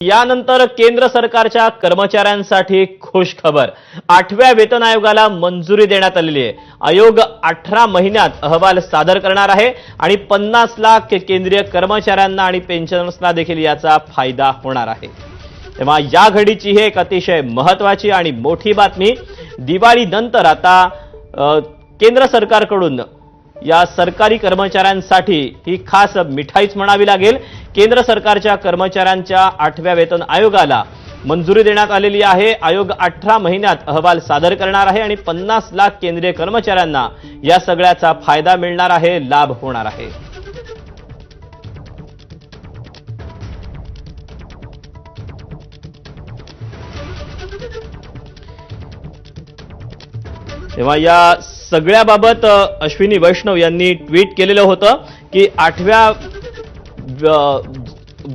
यानंतर केंद्र सरकारच्या कर्मचाऱ्यांसाठी खुश खबर आठव्या वेतन आयोगाला मंजुरी देण्यात आलेली आहे. आयोग अठरा महिन्यात अहवाल सादर करणार आहे आणि पन्नास लाख केंद्रीय कर्मचाऱ्यांना आणि पेन्शनर्सना देखील याचा फायदा होणार आहे. तेव्हा या घडीची ही एक अतिशय महत्वाची आणि मोठी बातमी. दिवाळीनंतर आता केंद्र सरकारकडून या सरकारी कर्मचाऱ्यांसाठी ही खास मिठाईच म्हणावी लागेल. केंद्र सरकारच्या कर्मचाऱ्यांच्या आठव्या वेतन आयोगाला मंजुरी देण्यात आलेली आहे. आयोग अठरा महिन्यात अहवाल सादर करणार आहे आणि पन्नास लाख केंद्रीय कर्मचाऱ्यांना या सगळ्याचा फायदा मिळणार आहे लाभ होणार आहे. तेव्हा या सगळ्याबाबत अश्विनी वैष्णव यांनी ट्विट केलेलं होतं की आठव्या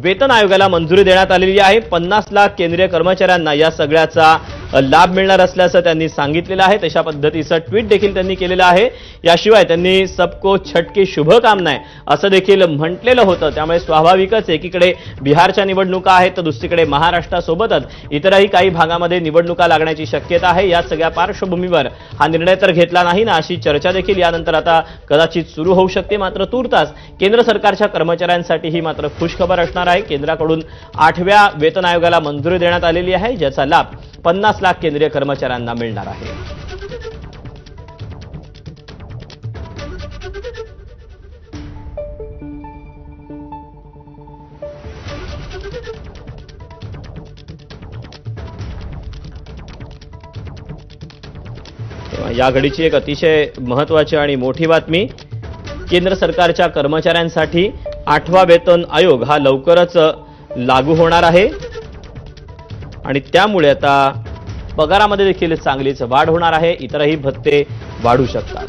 वेतन आयोगाला मंजुरी देण्यात आलेली आहे. पन्नास लाख केंद्रीय कर्मचाऱ्यांना या सगळ्याचा लाभ मिळणार असल्याचं त्यांनी सांगितलेलं आहे. तशा पद्धतीचं ट्विट देखील त्यांनी केलेलं आहे. याशिवाय त्यांनी सबको छटकी शुभकामनाय असं देखील म्हटलेलं होतं. त्यामुळे स्वाभाविकच एकीकडे बिहारच्या निवडणुका आहेत तर दुसरीकडे महाराष्ट्रासोबतच इतरही काही भागामध्ये निवडणुका लागण्याची शक्यता आहे. या सगळ्या पार्श्वभूमीवर हा निर्णय तर घेतला नाही ना अशी चर्चा देखील यानंतर आता कदाचित सुरू होऊ शकते. मात्र तूर्तास केंद्र सरकारच्या कर्मचाऱ्यांसाठी ही मात्र खुशखबर असणार आहे. केंद्राकडून आठव्या वेतन आयोगाला मंजुरी देण्यात आलेली आहे ज्याचा लाभ पन्नास लाख केंद्रीय कर्मचाऱ्यांना मिळणार आहे. या घडीची एक अतिशय महत्वाची आणि मोठी बातमी केंद्र सरकारच्या कर्मचाऱ्यांसाठी आठवा वेतन आयोग हा लवकरच लागू होणार आहे. आणि त्यामुळे आता पगारामध्ये देखील चांगलीच वाढ होणार आहे. इतरही भत्ते वाढू शकतात.